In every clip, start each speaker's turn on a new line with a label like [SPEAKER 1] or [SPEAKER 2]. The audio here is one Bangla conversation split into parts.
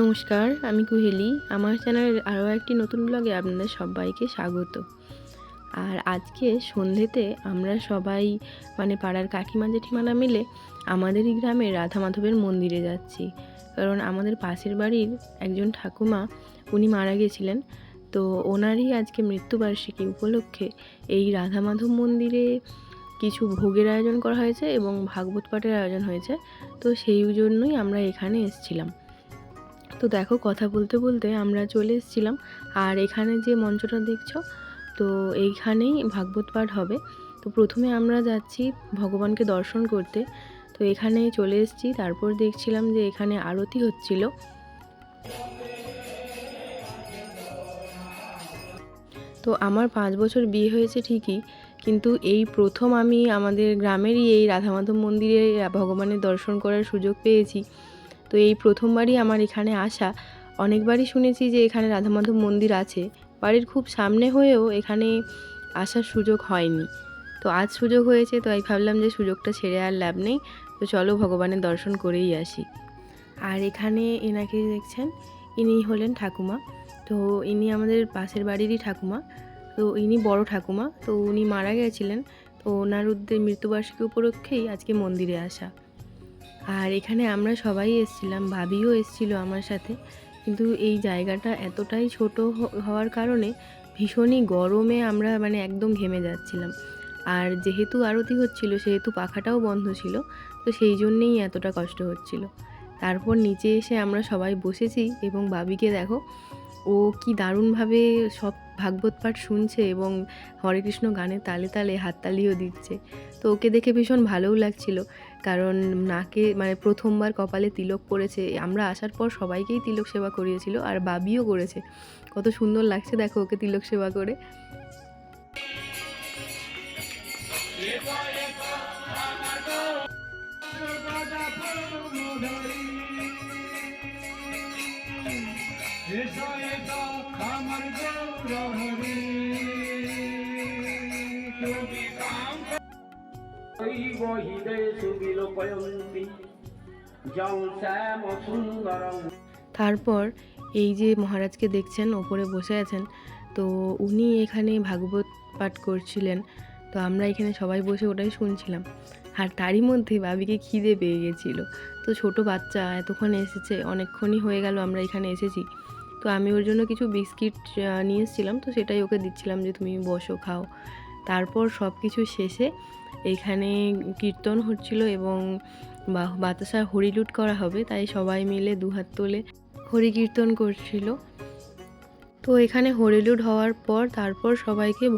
[SPEAKER 1] নমস্কার, আমি কুহেলি। আমার চ্যানেলের আরও একটি নতুন ব্লগে আপনাদের সবাইকে স্বাগত। আর আজকে সন্ধেতে আমরা সবাই মানে পাড়ার কাকিমা জেঠিমারা মিলে আমাদেরই গ্রামে রাধা মাধবের মন্দিরে যাচ্ছি। কারণ আমাদের পাশের বাড়ির একজন ঠাকুমা, উনি মারা গেছিলেন। তো ওনারই আজকে মৃত্যুবার্ষিকী উপলক্ষে এই রাধা মাধব মন্দিরে কিছু ভোগের আয়োজন করা হয়েছে এবং ভাগবত পাঠের আয়োজন হয়েছে। তো সেই জন্যই আমরা এখানে এসেছিলাম। তো দেখো কথা বলতে বলতে আমরা চলে এসেছিলাম। আর এখানে যে মঞ্চটা দেখছ, তো এইখানেই ভাগবত পাঠ হবে। তো প্রথমে আমরা যাচ্ছি ভগবানকে দর্শন করতে। তো এখানে চলে এসেছি, তারপর দেখছিলাম যে এখানে আরতি হচ্ছিল। তো আমার পাঁচ বছর বিয়ে হয়েছে ঠিকই, কিন্তু এই প্রথম আমি আমাদের গ্রামেরই এই রাধা মাধব মন্দিরে ভগবানের দর্শন করার সুযোগ পেয়েছি। তো এই প্রথমবারই আমার এখানে আসা। অনেকবারই শুনেছি যে এখানে রাধামাধব মন্দির আছে। বাড়ির খুব সামনে হয়েও এখানে আসার সুযোগ হয়নি। তো আজ সুযোগ হয়েছে তো আমি ভাবলাম যে সুযোগটা ছেড়ে আর লাভ নেই। তো চলো ভগবানের দর্শন করেই আসি। আর এখানে এনাকে দেখছেন? ইনি হলেন ঠাকুমা। তো ইনি আমাদের পাশের বাড়িরই ঠাকুমা। তো ইনি বড় ঠাকুমা। তো উনি মারা গেছিলেন। তো ওনার উদ্দে মৃত্যুবার্ষিকী উপলক্ষেই আজকে মন্দিরে আসা। আর এখানে আমরা সবাই এসেছিলাম, ভাবিও এসেছিল আমার সাথে। কিন্তু এই জায়গাটা এতটাই ছোট হওয়ার কারণে ভীষণই গরমে আমরা মানে একদম ঘেমে যাচ্ছিলাম। আর যেহেতু আরতি হচ্ছিল, সেহেতু পাখাটাও বন্ধ ছিল, তো সেই জন্যেই এতটা কষ্ট হচ্ছিল। তারপর নিচে এসে আমরা সবাই বসেছি এবং বাবিকে দেখো, ও কি দারুণভাবে সব ভাগবত পাঠ শুনছে এবং হরে কৃষ্ণ গানে তালে তালে হাততালিও দিচ্ছে। তো ওকে দেখে ভীষণ ভালোও লাগছিল, কারণ নাকে মানে প্রথমবার কপালে তিলক পড়েছে। আমরা আসার পর সবাইকেই তিলক সেবা করিয়েছিল আর বাবিও করেছে। কত সুন্দর লাগছে দেখো ওকে তিলক সেবা করে। তারপর এই যে মহারাজকে দেখছেন, ওপরে বসে আছেন, তো উনি এখানে ভাগবত পাঠ করছিলেন। তো আমরা এখানে সবাই বসে ওটাই শুনছিলাম। আর তারই মধ্যে বাবিকে খিদে পেয়ে গেছিল। তো ছোট বাচ্চা এতক্ষণ এসেছে, অনেকক্ষণই হয়ে গেল, আমরা এখানে এসেছি। তো আমি ওর জন্য কিছু বিস্কিট নিয়ে এসেছিলাম তো সেটাই ওকে দিচ্ছিলাম যে তুমি বসো খাও। তারপর সব কিছু শেষে এখানে কীর্তন হচ্ছিল এবং বা- বাতাসা হরিলুট করা হবে। তাই সবাই মিলে দুহাত তুলে হরি কীর্তন করছিল। তো এখানে হরিলুট হওয়ার পর তারপর সবাইকে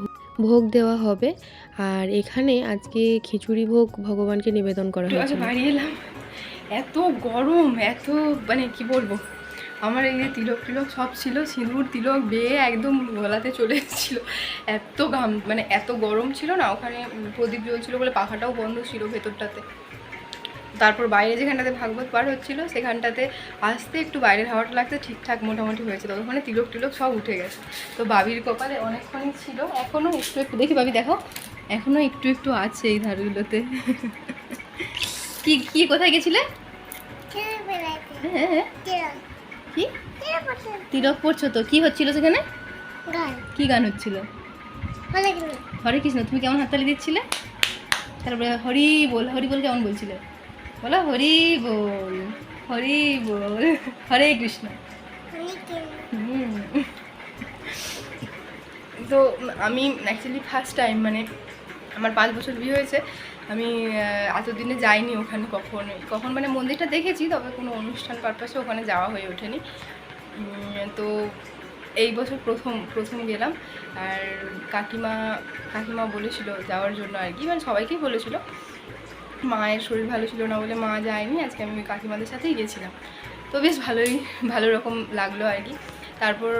[SPEAKER 1] ভোগ দেওয়া হবে। আর এখানে আজকে খিচুড়ি ভোগ ভগবানকে নিবেদন করা হয়েছে
[SPEAKER 2] বাড়ি এলাম। এত গরম এত মানে কি বলব? আমার এই যে তিলক টিলক সব ছিল সিঁদুর তিলক বেয়ে একদম গলাতে চলে এসেছিল। এত ঘাম মানে এত গরম ছিল না ওখানে প্রদীপ জ্বলছিল বলে পাখাটাও বন্ধ ছিল ভেতরটাতে। তারপর বাইরে যেখানটাতে ভাগবত পার হচ্ছিল সেখানটাতে আসতে একটু বাইরের হাওয়াটা লাগতে ঠিকঠাক মোটামুটি হয়েছে। ততক্ষণে তিলক টিলক সব উঠে গেছে। তো বাবির কপালে অনেকক্ষণই ছিল এখনও একটু একটু দেখি বাবি দেখো এখনও একটু একটু আছে এই ধারগুলোতে। কি কি কোথায় গেছিলে? হ্যাঁ হ্যাঁ কি তিলক পড়ছো। তো? কি হচ্ছিল সেখানে? কি গান হচ্ছিল? হরে কৃষ্ণ। তুমি কেমন হাততালি দিচ্ছিলে? তারপরে হরি বল হরি বল কেমন বলছিলে? বলো হরি বল হরি বল হরে কৃষ্ণ। তো আমি অ্যাকচুয়ালি ফার্স্ট টাইম মানে আমার পাঁচ বছর বিয়ে হয়েছে, আমি এতদিনে যাইনি ওখানে কখন কখন মানে মন্দিরটা দেখেছি, তবে কোনো অনুষ্ঠান পারপাসে ওখানে যাওয়া হয়ে ওঠেনি। তো এই বছর প্রথম প্রথম গেলাম। আর কাকিমা কাকিমা বলেছিল যাওয়ার জন্য আর কি মানে সবাইকেই বলেছিল। মায়ের শরীর ভালো ছিল না বলে মা যায়নি, আজকে আমি কাকিমাদের সাথেই গেছিলাম। তো বেশ ভালোই, ভালো রকম লাগল আর কি। তারপর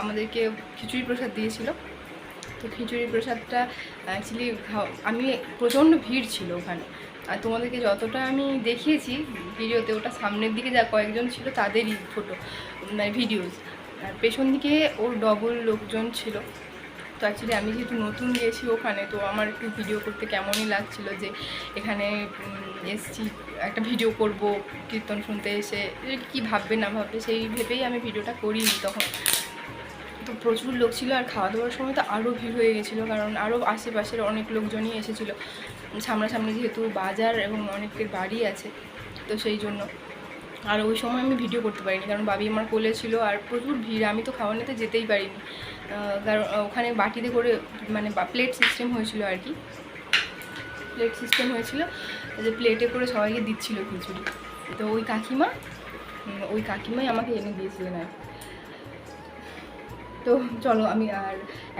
[SPEAKER 2] আমাদেরকে খিচুড়ি প্রসাদ দিয়েছিল। তো খিচুড়ি প্রসাদটা অ্যাকচুয়ালি আমি প্রচণ্ড ভিড় ছিল ওখানে। আর তোমাদেরকে যতটা আমি দেখিয়েছি ভিডিওতে, ওটা সামনের দিকে যা কয়েকজন ছিল তাদেরই ফটো মানে ভিডিওস আর পেছন দিকে ওর ডবল লোকজন ছিল। তো অ্যাকচুয়ালি আমি যেহেতু নতুন গেছি ওখানে, তো আমার একটু ভিডিও করতে কেমনই লাগছিল যে এখানে এসছি, একটা ভিডিও করব, কীর্তন শুনতে এসে কি ভাববে না ভাববে সেই ভেবেই আমি ভিডিওটা করিনি তখন। তো প্রচুর লোক ছিল আর খাওয়া দাওয়ার সময় তো আরও ভিড় হয়ে গেছিল, কারণ আরও আশেপাশের অনেক লোকজনই এসেছিল। সামনাসামনি যেহেতু বাজার এবং অনেকের বাড়ি আছে, তো সেই জন্য। আর ওই সময় আমি ভিডিও করতে পারিনি, কারণ বাবি আমার কোলে ছিল আর প্রচুর ভিড়, আমি তো খাওয়া নিতে যেতেই পারিনি। কারণ ওখানে বাটিতে করে মানে প্লেট সিস্টেম হয়েছিল আর কি। প্লেট সিস্টেম হয়েছিল, যে প্লেটে করে সবাইকে দিচ্ছিল খিচুড়ি। তো ওই কাকিমা ওই কাকিমাই আমাকে এনে দিয়েছিলেন আর কি। তো চলো আমি আর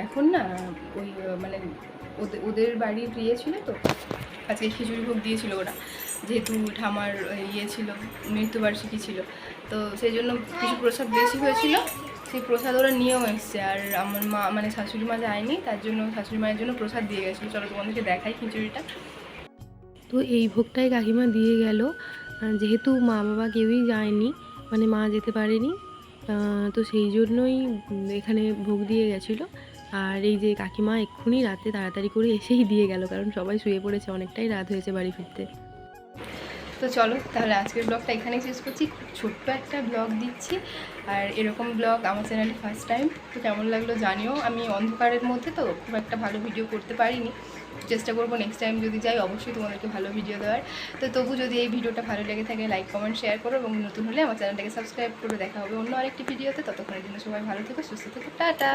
[SPEAKER 2] এখন না ওই মানে ওদের ওদের বাড়ির ইয়ে ছিল তো, আজকে খিচুড়ি ভোগ দিয়েছিল ওরা, যেহেতু ঠামার ইয়ে ছিল মৃত্যুবার্ষিকী ছিল, তো সেই জন্য কিছু প্রসাদ বেশি হয়েছিল, সেই প্রসাদ ওরা নিয়েও এসছে, আর আমার মা মানে শাশুড়ি মা যায়নি, তার জন্য শাশুড়ি মায়ের জন্য প্রসাদ দিয়ে গেছিল, চলো তোমাদেরকে দেখাই খিচুড়িটা।
[SPEAKER 1] তো এই ভোগটাই কাকিমা দিয়ে গেল যেহেতু মা বাবা কেউই যায়নি মানে মা যেতে পারেনি তো সেই জন্যই এখানে ভোগ দিয়ে গেছিল। আর এই যে কাকিমা এক্ষুনি রাতে তাড়াতাড়ি করে এসেই দিয়ে গেল, কারণ সবাই শুয়ে পড়েছে, অনেকটাই রাত হয়েছে বাড়ি ফিরতে।
[SPEAKER 2] তো চলো, তাহলে আজকের ব্লগটা এখানেই শেষ করছি। খুব ছোট্ট একটা ব্লগ দিচ্ছি, আর এরকম ব্লগ আমার চ্যানেলে ফার্স্ট টাইম তো কেমন লাগল জানিও। আমি অন্ধকারের মধ্যে তো খুব একটা ভালো ভিডিও করতে পারিনি। চেষ্টা করব নেক্সট টাইম যদি যাই, অবশ্যই তোমাদেরকে ভালো ভিডিও দেওয়ার। তো তবু যদি এই ভিডিওটা ভালো লেগে থাকে লাইক কমেন্ট শেয়ার করো এবং নতুন হলে আমার চ্যানেলটাকে সাবস্ক্রাইব করে দেখা হবে অন্য আরেকটি ভিডিওতে ততক্ষণের জন্য সবাই ভালো থেকো, সুস্থ থেকো, টাটা!